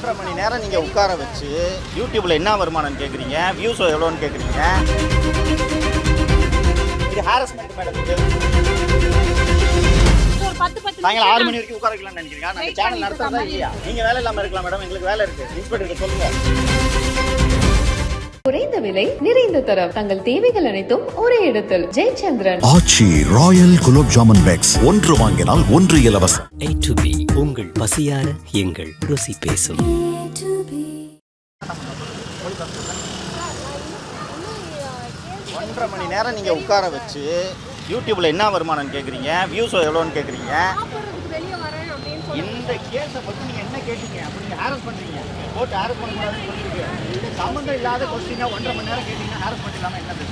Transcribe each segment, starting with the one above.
ஒன்றரை மணி நேரம் நீங்கள் உட்கார வச்சு யூடியூப்ல என்ன வருமானம் கேட்குறீங்க வியூஸ் எவ்வளோன்னு கேட்குறீங்க இது ஹாரஸ்மெண்ட் மேடம் சாயங்காலம் ஆறு மணி வரைக்கும் உட்கார வைக்கலாம்னு நினைக்கிறீங்க நாங்கள் சேனல் நடத்துறதா இல்லையா? நீங்கள் வேலை இல்லாமல் இருக்கலாம் மேடம். எங்களுக்கு வேலை இருக்கு. இன்ஸ்பெக்டர் சொல்லுங்க. குறைந்த விலை நிறைந்த தரம். தங்கள் தேவைகள் அனைத்தும் ஒரே இடத்தில். ஜெயச்சந்திரன். ஆச்சி ராயல் குலோப் ஜாமுன் பேக்ஸ் ஒன்று வாங்கினால் ஒன்று இலவசம். A to B உங்கள் பசியார எங்கள் ருசி பேசும். ஒன்றரை மணி நேரம் நீங்கள் உட்கார வச்சு யூடியூப்ல என்ன வருமானம் கேட்குறீங்க வியூஸ் எவ்வளோன்னு கேட்குறீங்க இந்த கேஸை பற்றி நீங்கள் என்ன கேட்டீங்க? அப்படி நீங்கள் ஹேரஸ் பண்ணுறீங்க போட்டு ஹேரஸ் பண்ணக்கூடாதுன்னு சொல்லிருக்கு சம்மந்தம் இல்லாத கொஸ்டினாக ஒன்றரை மணி நேரம் கேட்டிங்கன்னா ஹேரஸ் பண்ணிடலாமா என்னது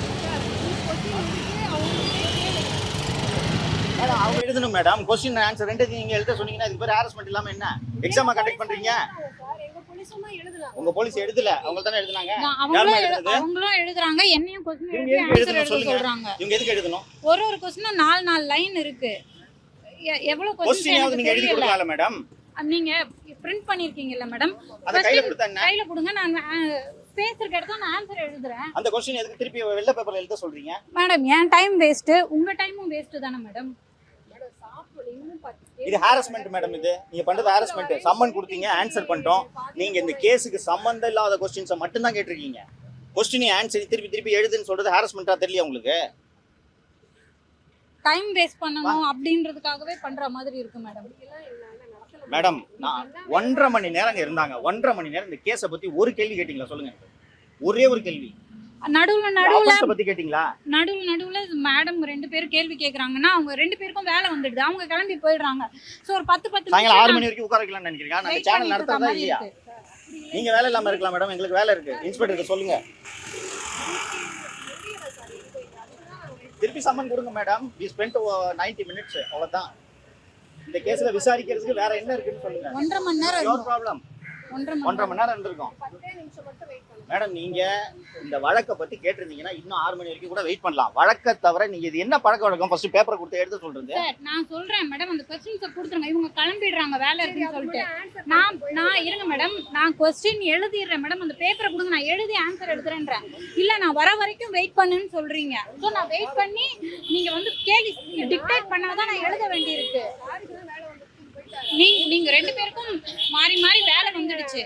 மேடம் அவங்க எழுதணும் மேடம். கொஸ்டின் ஆன்சர் ரெண்டு நீங்க எழுத சொன்னீங்கன்னா இதுக்கு பேர் ஹாரஸ்மெண்ட் இல்லாம என்ன? எக்ஸாமா கண்டக்ட் பண்றீங்க. உங்க போலீஸ் எழுதல. அவங்க தானே எழுதுனாங்க? அவங்களும் எழுதுறாங்க. என்னையும் கொஸ்டின் இவங்க எழுதி எதுக்கு ஆன்சர் எழுதணும் எழுத சொல்றாங்க. இவங்க எதுக்கு எழுதணும்? ஒரு ஒரு கொஸ்டினும் நாலு நாலு லைன் இருக்கு. எவ்வளவு எனக்கு நீங்க எழுதி கொடுக்கலாம்ல மேடம் நீங்க பிரிண்ட் பண்ணிருக்கீங்கல்ல மேடம் அதை கையில கொடுத்தா என்ன? கையில கொடுங்க நான் ஸ்பேஸ் இருக்க இடத்துல நான் ஆன்சர் எழுதுறேன். அந்த கொஸ்டின் எதுக்கு திருப்பி வெள்ளை பேப்பர்ல எழுத சொல்றீங்க? மேடம் என் டைம் வேஸ்ட் உங்க டைமும் வேஸ்ட் தானே மேடம் இது ஹாரஸ்மெண்ட் மேடம் இது. நீங்க பண்றது ஹாரஸ்மெண்ட் சம்மன் கொடுத்தீங்க ஆன்சர் பண்ணிட்டோம். நீங்க இந்த கேஸுக்கு சம்மந்தம் இல்லாத கொஸ்டின்ஸை மட்டும் தான் கேட்டிருக்கீங்க. கொஸ்டின் ஆன்சர் திருப்பி திருப்பி எழுதுன்னு சொல்றது ஹாரஸ்மெண்டா தெரியல உங்களுக்கு? டைம் வேஸ்ட் பண்ணணும் அப்படின்றதுக்காகவே பண்ற மாதிரி இருக்கு மேடம் மேடம் நான் ஒன்றரை மணி நேரம் அங்க இருந்தாங்க. ஒன்றரை மணி நேரம் இந்த கேஸை பத்தி ஒரு கேள்வி கேட்டீங்களா சொல்லுங்க. ஒரே ஒரு கேள்வி. நடுவுல நடுவுல பத்தி கேட்டீங்களா? நடுவுல நடுவுல மேடம் ரெண்டு பேரும் கேள்வி கேக்குறாங்கன்னா அவங்க ரெண்டு பேருக்கும் வேலை வந்துடுது. அவங்க கிளம்பி போயிடுறாங்க. சோ ஒரு பத்து பத்து சாயங்காலம் ஆறு மணி வரைக்கும் உட்கார வைக்கலாம்னு நினைக்கிறீங்க. நாங்க சேனல் நடத்துறதா இல்லையா. நீங்க வேலை இல்லாம இருக்கலாம் மேடம் எங்களுக்கு வேலை இருக்கு. இன்ஸ்பெக்டருக்கு சொல்லுங்க. திருப்பி சம்மன் கொடுங்க madam we spend ninety minutes அவ்வளவுதான். இந்த கேஸ்ல விசாரிக்கிறதுக்கு வேற என்ன இருக்குன்னு சொல்லுங்க. ஒன்றரை மணி நேரம். ப்ராப்ளம் ஒன்றரை மணி நேரம் இருந்திருக்கும். மேடம் நீங்க இந்த வழக்கை பத்தி கேட்டிருந்தீங்கன்னா இன்னும் ஆறு மணி வரைக்கும் கூட வெயிட் பண்ணலாம். வழக்கை தவிர நீங்க இது என்ன பழக்க வழக்கம்? ஃபர்ஸ்ட் பேப்பரை கொடுத்து எழுத சொல்றது. சார் நான் சொல்றேன் மேடம் அந்த கொஸ்டின்ஸை கொடுத்துருங்க. இவங்க கிளம்பிடுறாங்க வேலை இருக்குன்னு சொல்லிட்டு. நான் நான் இருங்க மேடம் நான் கொஸ்டின் எழுதிடுறேன் மேடம் அந்த பேப்பரை கொடுங்க. நான் எழுதி ஆன்சர் எழுதுறேன்றேன் இல்ல நான் வர வரைக்கும் வெயிட் பண்ணுன்னு சொல்றீங்க. ஸோ நான் வெயிட் பண்ணி நீங்க வந்து கேள்வி டிக்டேட் பண்ணாதான் நான் எழுத வேண்டியிருக்கு. நீங்க நீங்க ரெண்டு பேருக்கும் மாறி மாறி வேலை வந்துடுச்சு.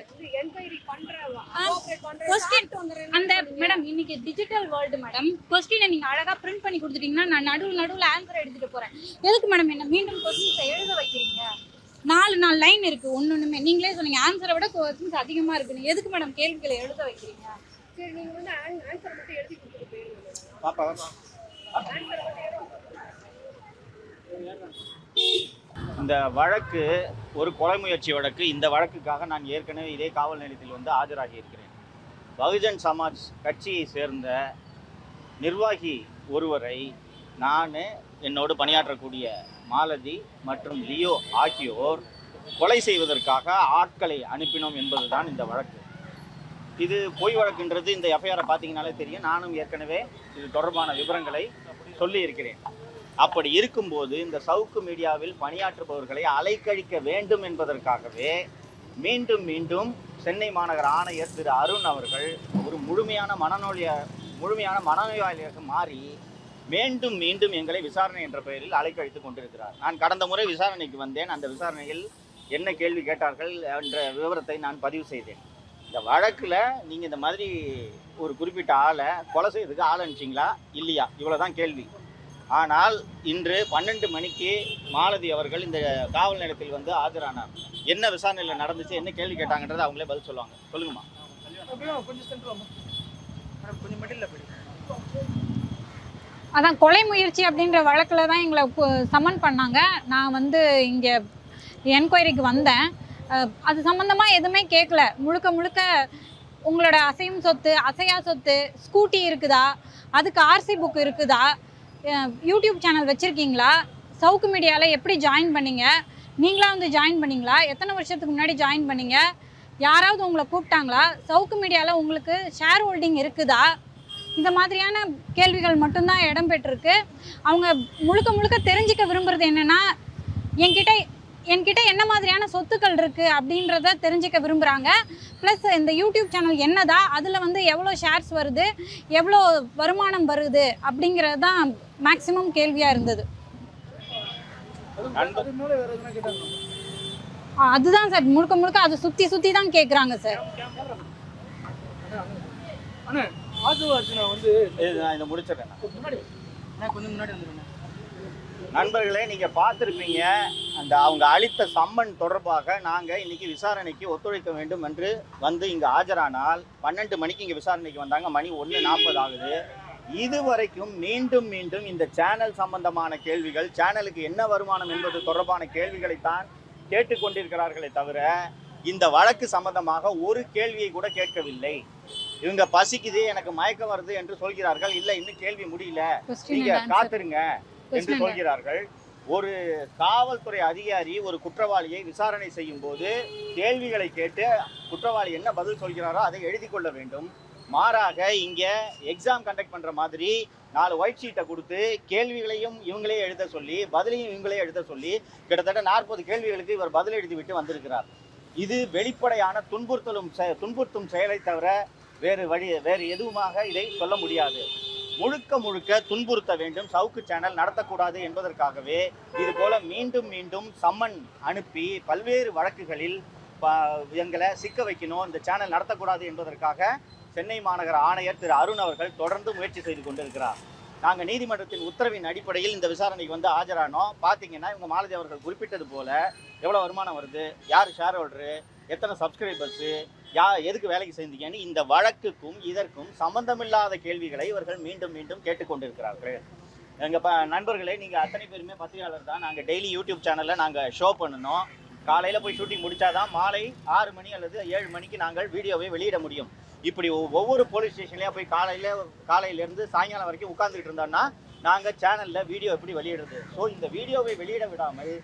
அந்த மேடம் இன்னைக்கு டிஜிட்டல் வேர்ல்டு மேடம் கொஸ்டினை நீங்க அழகா பிரிண்ட் பண்ணி கொடுத்துட்டீங்கன்னா நான் நடுவில் நடுவில் ஆன்சர் எழுதிட்டு போறேன். எதுக்கு மேடம் என்ன மீண்டும் கொஸ்டின்ஸை எழுத வைக்கிறீங்க? நாலு நாலு லைன் இருக்கு ஒன்னொன்னுமே நீங்களே சொன்னீங்க ஆன்சரை விட கொஸ்டின்ஸ் அதிகமா இருக்குன்னு. எதுக்கு மேடம் கேள்விகளை எழுத வைக்கிறீங்க? பாப்பா பாப்பா. இந்த வழக்கு ஒரு கொலை முயற்சி வழக்கு இந்த வழக்குக்காக நான் ஏற்கனவே இதே காவல் நிலையத்தில் வந்து ஆஜராகி இருக்கிறேன். பகுஜன் சமாஜ் கட்சியை சேர்ந்த நிர்வாகி ஒருவரை நான் என்னோடு பணியாற்றக்கூடிய மாலதி மற்றும் லியோ ஆகியோர் கொலை செய்வதற்காக ஆட்களை அனுப்பினோம் என்பதுதான் இந்த வழக்கு. இது பொய் வழக்குன்றது இந்த எஃப்ஐஆரை பார்த்தீங்கனாலே தெரியும். நானும் ஏற்கனவே இது தொடர்பான விவரங்களை சொல்லியிருக்கிறேன். அப்படி இருக்கும்போது இந்த சவுக்கு மீடியாவில் பணியாற்றுபவர்களை அலைக்கழிக்க வேண்டும் என்பதற்காகவே மீண்டும் மீண்டும் சென்னை மாநகர ஆணையர் திரு அருண் அவர்கள் ஒரு முழுமையான மனநோய முழுமையான மனநோயாளியாக மாறி மீண்டும் மீண்டும் எங்களை விசாரணை என்ற பெயரில் அலைக்கழித்து கொண்டிருக்கிறார். நான் கடந்த முறை விசாரணைக்கு வந்தேன். அந்த விசாரணையில் என்ன கேள்வி கேட்டார்கள் என்ற விவரத்தை நான் பதிவு செய்தேன். இந்த வழக்கில் நீங்கள் இந்த மாதிரி ஒரு குறிப்பிட்ட ஆளை கொலை செய்யறதுக்கு ஆள் அனுப்பிச்சிங்களா? இல்லையா? இவ்வளோதான் கேள்வி. ஆனால் இன்று பன்னெண்டு மணிக்கு மாலதி அவர்கள் இந்த காவல் நிலையத்தில் வந்து ஆஜரானார். என்ன விசாரணையில் நடந்துச்சு என்ன கேள்வி கேட்டாங்கன்றது அவங்களே பதில் சொல்லுவாங்க. சொல்லுங்கம்மா. அதான் கொலை முயற்சி அப்படின்ற வழக்கில் தான் எங்களை சம்மன் பண்ணாங்க. நான் வந்து இங்கே என்கொயரிக்கு வந்தேன். அது சம்மந்தமாக எதுவுமே கேட்கல முழுக்க முழுக்க உங்களோட அசையும் சொத்து அசையா சொத்து ஸ்கூட்டி இருக்குதா? அதுக்கு ஆர்சி புக் இருக்குதா? யூடியூப் சேனல் வச்சுருக்கீங்களா? சவுக்கு மீடியாவில் எப்படி ஜாயின் பண்ணீங்க? நீங்களா வந்து ஜாயின் பண்ணீங்களா? எத்தனை வருஷத்துக்கு முன்னாடி ஜாயின் பண்ணீங்க? யாராவது உங்களை கூப்பிட்டாங்களா? சவுக்கு மீடியாவில் உங்களுக்கு ஷேர் ஹோல்டிங் இருக்குதா? இந்த மாதிரியான கேள்விகள் மட்டும்தான் இடம்பெற்றிருக்கு அவங்க முழுக்க முழுக்க தெரிஞ்சுக்க விரும்புறது என்னென்னா என்கிட்ட என்கிட்ட என்ன மாதிரியான சொத்துக்கள் இருக்குது அப்படின்றத தெரிஞ்சுக்க விரும்புகிறாங்க ப்ளஸ் இந்த யூடியூப் சேனல் என்னதா? அதில் வந்து எவ்வளோ ஷேர்ஸ் வருது? எவ்வளோ வருமானம் வருது? அப்படிங்கிறது தான் மேக்ஸிமம் கேள்வியாக இருந்தது அதுதான் சார் முழுக்க முழுக்க அதை சுற்றி சுற்றி தான் கேட்குறாங்க சார் அண்ணா ஆது அர்ஜுனா வந்து இது நான் இதை முடிச்சிடுறேன் நான். முன்னாடி கொஞ்சம் முன்னாடி வந்துருங்க. நண்பர்களே நீங்க பார்த்திருப்பீங்க. அந்த அவங்க அளித்த சம்மன் தொடர்பாக நாங்க இன்னைக்கு விசாரணைக்கு ஒத்துழைக்க வேண்டும் என்று வந்து இங்க ஆஜரானால் பன்னெண்டு மணிக்கு இங்க விசாரணைக்கு வந்தாங்க. மணி ஒன்று நாற்பது ஆகுது. இதுவரைக்கும் மீண்டும் மீண்டும் இந்த சேனல் சம்பந்தமான கேள்விகள் சேனலுக்கு என்ன வருமானம் என்பது தொடர்பான கேள்விகளைத்தான் கேட்டுக்கொண்டிருக்கிறார்களே தவிர இந்த வழக்கு சம்பந்தமாக ஒரு கேள்வியை கூட கேட்கவில்லை. இவங்க பசிக்குது எனக்கு மயக்கம் வருது என்று சொல்கிறார்கள். இல்லை இன்னும் கேள்வி முடியல. நீங்க காத்திருங்க. என்று சொல்கிறார்கள். ஒரு காவல்துறை அதிகாரி ஒரு குற்றவாளியை விசாரணை செய்யும் போது கேள்விகளை கேட்டு குற்றவாளி என்ன பதில் சொல்கிறாரோ அதை எழுதி கொள்ள வேண்டும். மாறாக இங்க எக்ஸாம் கண்டக்ட் பண்ற மாதிரி நாலு ஒயிட் ஷீட்டை கொடுத்து கேள்விகளையும் இவங்களே எழுத சொல்லி பதிலையும் இவங்களே எழுத சொல்லி கிட்டத்தட்ட நாற்பது கேள்விகளுக்கு இவர் பதில் எழுதி விட்டு வந்திருக்கிறார். இது வெளிப்படையான துன்புறுத்தலும் துன்புறுத்தும் செயலை தவிர வேறு வழி வேறு எதுவுமாக இதை சொல்ல முடியாது. முழுக்க முழுக்க துன்புறுத்த வேண்டும். சவுக்கு சேனல் நடத்தக்கூடாது என்பதற்காகவே இதுபோல மீண்டும் மீண்டும் சம்மன் அனுப்பி பல்வேறு வழக்குகளில் ப- எங்களை சிக்க வைக்கணும். இந்த சேனல் நடத்தக்கூடாது என்பதற்காக சென்னை மாநகர ஆணையர் திரு அருண் அவர்கள் தொடர்ந்து முயற்சி செய்து கொண்டிருக்கிறார். நாங்கள் நீதிமன்றத்தின் உத்தரவின் அடிப்படையில் இந்த விசாரணைக்கு வந்து ஆஜரானோம். பார்த்தீங்கன்னா இவங்க மாலதி அவர்கள் குறிப்பிட்டது போல எவ்வளோ வருமானம் வருது யார் ஷேர் ஹோல்டரு எத்தனை சப்ஸ்கிரைபர்ஸு யா எதுக்கு வேலைக்கு சேர்ந்தீங்கன்னு இந்த வழக்குக்கும் இதற்கும் சம்பந்தமில்லாத கேள்விகளை இவர்கள் மீண்டும் மீண்டும் கேட்டுக்கொண்டிருக்கிறார்கள். எங்கள் ப நண்பர்களே நீங்கள் அத்தனை பேருமே பத்திரிகையாளர் தான். நாங்கள் டெய்லி யூடியூப் சேனலில் நாங்கள் ஷோ பண்ணணும். காலையில் போய் ஷூட்டிங் முடித்தாதான் மாலை ஆறு மணி அல்லது ஏழு மணிக்கு நாங்கள் வீடியோவை வெளியிட முடியும். இப்படி ஒவ்வொரு போலீஸ் ஸ்டேஷன்லேயும் போய் காலையில் காலையிலேருந்து சாயங்காலம் வரைக்கும் உட்காந்துக்கிட்டு இருந்தோம்னா நாங்கள் சேனலில் வீடியோ எப்படி வெளியிடுறது? ஸோ இந்த வீடியோவை வெளியிட விடாமல்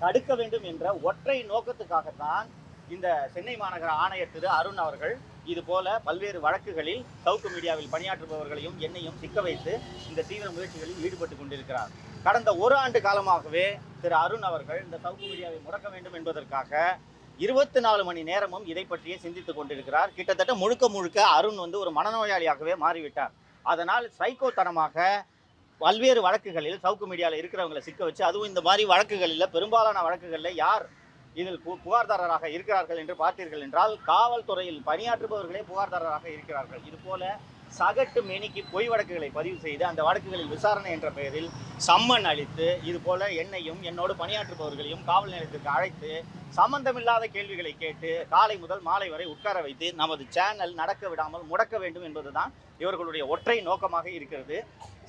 தடுக்க வேண்டும் என்ற ஒற்றை நோக்கத்துக்காகத்தான் இந்த சென்னை மாநகர ஆணையர் திரு அருண் அவர்கள் இது போல பல்வேறு வழக்குகளில் சவுக்கு மீடியாவில் பணியாற்றுபவர்களையும் என்னையும் சிக்க வைத்து இந்த தீவிர முயற்சிகளில் ஈடுபட்டு கொண்டிருக்கிறார். கடந்த ஒரு ஆண்டு காலமாகவே திரு அருண் அவர்கள் இந்த சவுக்கு மீடியாவை முடக்க வேண்டும் என்பதற்காக இருபத்தி நாலு மணி நேரமும் இதை பற்றியே சிந்தித்து கொண்டிருக்கிறார். கிட்டத்தட்ட முழுக்க முழுக்க அருண் வந்து ஒரு மனநோயாளியாகவே மாறிவிட்டார். அதனால் சைக்கோத்தனமாக பல்வேறு வழக்குகளில் சவுக்கு மீடியாவில் இருக்கிறவங்களை சிக்க வச்சு அதுவும் இந்த மாதிரி வழக்குகளில் பெரும்பாலான வழக்குகளில் யார் இதில் பு- புகார்தாரராக இருக்கிறார்கள் என்று பார்த்தீர்கள் என்றால் காவல்துறையில் பணியாற்றுபவர்களே புகார்தாரராக இருக்கிறார்கள். இதுபோல சகட்டு மேனிக்கு பொய் வழக்குகளை பதிவு செய்து அந்த வழக்குகளில் விசாரணை என்ற பெயரில் சம்மன் அளித்து இது போல என்னையும் என்னோடு பணியாற்றுபவர்களையும் காவல் நிலையத்திற்கு அழைத்து சம்பந்தமில்லாத கேள்விகளை கேட்டு காலை முதல் மாலை வரை உட்கார வைத்து நமது சேனல் நடக்க விடாமல் முடக்க வேண்டும் என்பதுதான் இவர்களுடைய ஒற்றை நோக்கமாக இருக்கிறது.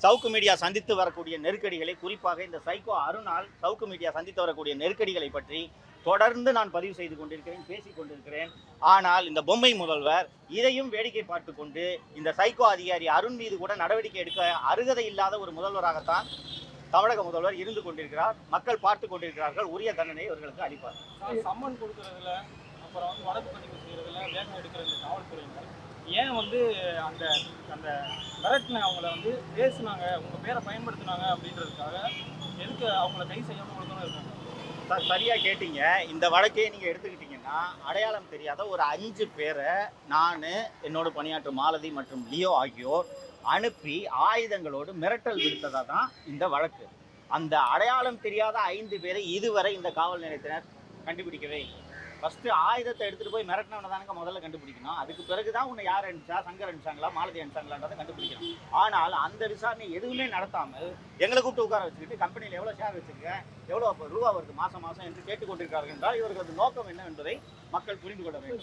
சவுக்கு மீடியா சந்தித்து வரக்கூடிய நெருக்கடிகளை குறிப்பாக இந்த சைக்கோ அருணால் சவுக்கு மீடியா சந்தித்து வரக்கூடிய நெருக்கடிகளை பற்றி தொடர்ந்து நான் பதிவு செய்து கொண்டிருக்கிறேன் பேசிக் கொண்டிருக்கிறேன். ஆனால் இந்த பொம்மை முதல்வர் இதையும் வேடிக்கை பார்த்து கொண்டு இந்த சைக்கோ அதிகாரி அருண் மீது கூட நடவடிக்கை எடுக்க அருகதை இல்லாத ஒரு முதல்வராகத்தான் தமிழக முதல்வர் இருந்து கொண்டிருக்கிறார். மக்கள் பார்த்து கொண்டிருக்கிறார்கள். உரிய தண்டனை இவர்களுக்கு அளிப்பார். சம்மன் கொடுக்கறதுல அப்புறம் வடக்கு பதிவு செய்யறதுல வேகம் எடுக்கிற காவல்துறையினர் ஏன் வந்து அந்த அந்த மிரட்டின அவங்கள வந்து பேசுனாங்க உங்க பேரை பயன்படுத்தினாங்க அப்படின்றதுக்காக எதுக்கு அவங்கள கை செய்யாம கொடுக்கணும் இருக்காங்க? ச- கேட்டீங்க. இந்த வழக்கே நீங்கள் எடுத்துக்கிட்டீங்கன்னா அடையாளம் தெரியாத ஒரு அஞ்சு பேரை நான் என்னோட பணியாற்றும் மாலதி மற்றும் லியோ ஆகியோர் அனுப்பி ஆயுதங்களோடு மிரட்டல் விடுத்ததா தான் இந்த வழக்கு. அந்த அடையாளம் தெரியாத ஐந்து பேரை இதுவரை இந்த காவல் நிலையத்தினர் கண்டுபிடிக்கவே இல்லை. ஃபர்ஸ்ட் ஆயுதத்தை எடுத்துட்டு போய் மிரட்டினவனை தானுங்க முதல்ல கண்டுபிடிக்கணும். அதுக்கு பிறகு தான் உன்னை யார் அனுப்பிச்சா? சங்கர் அனுப்பிச்சாங்களா? மாலதி அனுப்பிச்சாங்களான்றதை கண்டுபிடிக்கணும். ஆனால் அந்த விசாரணை எதுவுமே நடத்தாமல் எங்களை கூப்பிட்டு உட்கார வச்சுக்கிட்டு கம்பெனியில் எவ்வளோ ஷேர் வச்சிருக்கேன் எவ்வளோ ரூபா வருது மாசம் மாசம் என்று கேட்டுக்கொண்டிருக்கிறார்கள் என்றால் இவர்களது நோக்கம் என்ன என்பதை மக்கள் புரிந்து கொள்ள வேண்டும்.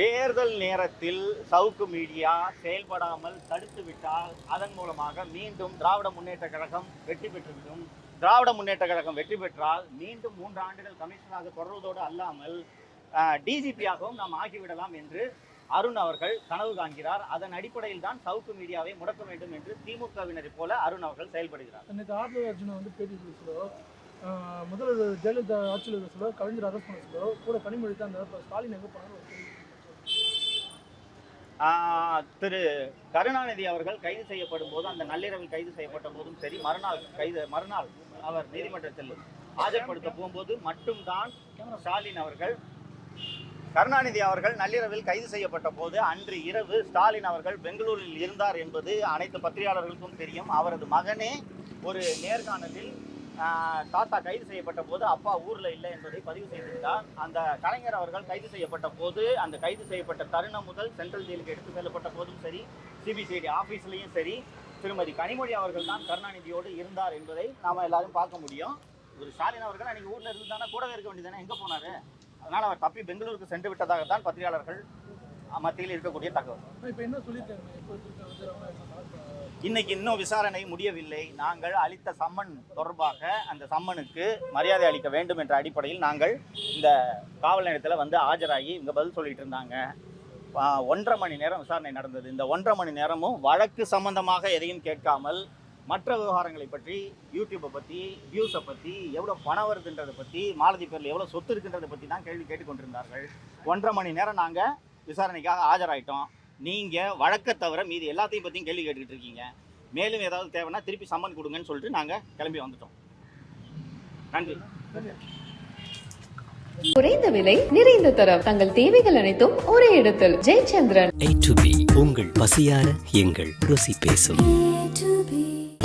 தேர்தல் நேரத்தில் சவுக்கு மீடியா செயல்படாமல் தடுத்து விட்டால் அதன் மூலமாக மீண்டும் திராவிட முன்னேற்ற கழகம் வெற்றி பெற்றுவிடும் திராவிட முன்னேற்ற கழகம் வெற்றி பெற்றால் மீண்டும் மூன்று ஆண்டுகள் கமிஷனராக தொடர்வதோடு அல்லாமல் டிஜிபியாகவும் நாம் ஆகிவிடலாம் என்று அருண் அவர்கள் கனவு காண்கிறார். அதன் அடிப்படையில் தான் சவுக்கு மீடியாவை முடக்க வேண்டும் என்று திமுகவினரை போல அருண் அவர்கள் செயல்படுகிறார். இன்னைக்கு ஆர்டோ வந்து பேட்டி கொடுக்கலோ முதல்வர் ஜெயலலிதா ஆட்சியில் இருக்க சொல்ல கலைஞர் அரெஸ்ட் பண்ண சொல்ல கூட கனிமொழி தான் அந்த ஸ்டாலின் எங்கே போனாலும் ஒரு கேள்வி கேட்டாரு. ஆஹ், திரு கருணாநிதி அவர்கள் கைது செய்யப்படும் போது அந்த நள்ளிரவில் கைது செய்யப்பட்ட போதும் சரி மறுநாள் கைது மறுநாள் அவர் நீதிமன்றத்தில் ஆஜர்படுத்த போகும்போது மட்டும்தான் ஸ்டாலின் அவர்கள் கருணாநிதி அவர்கள் நள்ளிரவில் கைது செய்யப்பட்ட போது அன்று இரவு ஸ்டாலின் அவர்கள் பெங்களூரில் இருந்தார் என்பது அனைத்து பத்திரிகையாளர்களுக்கும் தெரியும். அவரது மகனே ஒரு நேர்காணலில் தாத்தா கைது செய்யப்பட்ட போது அப்பா ஊரில் இல்லை என்பதை பதிவு செய்திருந்தார் அந்த கலைஞர் அவர்கள் கைது செய்யப்பட்ட போது அந்த கைது செய்யப்பட்ட தருணம் முதல் சென்ட்ரல் ஜெயிலுக்கு எடுத்து செல்லப்பட்ட போதும் சரி சிபிசிஐடி ஆஃபீஸ்லேயும் சரி திருமதி கனிமொழி அவர்கள் தான் கருணாநிதியோடு இருந்தார் என்பதை நாம் எல்லாரும் பார்க்க முடியும். ஒரு ஸ்டாலின் அவர்கள் அன்றைக்கி ஊரில் இருந்து தானே கூடவே இருக்க வேண்டியதானே எங்கே போனார்? அதனால் அவர் தப்பி பெங்களூருக்கு சென்று விட்டதாக தான் பத்திரிகையாளர்கள் மத்தியில் இருக்கக்கூடிய தகவல். இப்போ என்ன சொல்லியிருக்காங்க இப்போ இருக்க வந்து அவங்க இன்னைக்கு இன்னும் விசாரணை முடியவில்லை. நாங்கள் அளித்த சம்மன் தொடர்பாக அந்த சம்மனுக்கு மரியாதை அளிக்க வேண்டும் என்ற அடிப்படையில் நாங்கள் இந்த காவல் நிலையத்தில் வந்து ஆஜராகி இங்கே பதில் சொல்லிட்டு இருந்தாங்க. ஒன்றரை மணி நேரம் விசாரணை நடந்தது. இந்த ஒன்றரை மணி நேரமும் வழக்கு சம்பந்தமாக எதையும் கேட்காமல் மற்ற விவகாரங்களை பற்றி யூடியூப்பை பற்றி வியூஸை பற்றி எவ்வளோ பணம் வருதுன்றதை பற்றி மாலதி பேரில் எவ்வளோ சொத்து இருக்குன்றதை பற்றி தான் கேள்வி கேட்டுக்கொண்டிருந்தார்கள். ஒன்றரை மணி நேரம் நாங்கள் விசாரணைக்காக ஆஜராயிட்டோம். நீங்கள் வழக்கை தவிர மீதி எல்லாத்தையும் பற்றியும் கேள்வி கேட்டுக்கிட்டு இருக்கீங்க. மேலும் ஏதாவது தேவைன்னா திருப்பி சம்மன் கொடுங்கன்னு சொல்லிட்டு நாங்கள் கிளம்பி வந்துட்டோம். நன்றி. குறைந்த விலை நிறைந்த தரம். தங்கள் தேவைகள் அனைத்தும் ஒரே இடத்தில். ஜெயச்சந்திரன். ஏ டு பி உங்கள் பசியார எங்கள் ருசி பேசும்.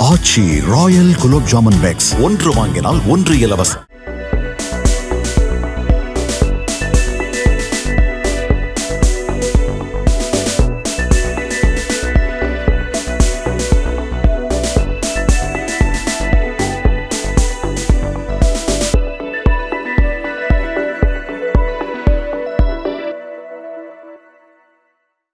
Aachi royal gulab jamun packs. ஒன்று வாங்கினால் ஒன்று இலவசம்.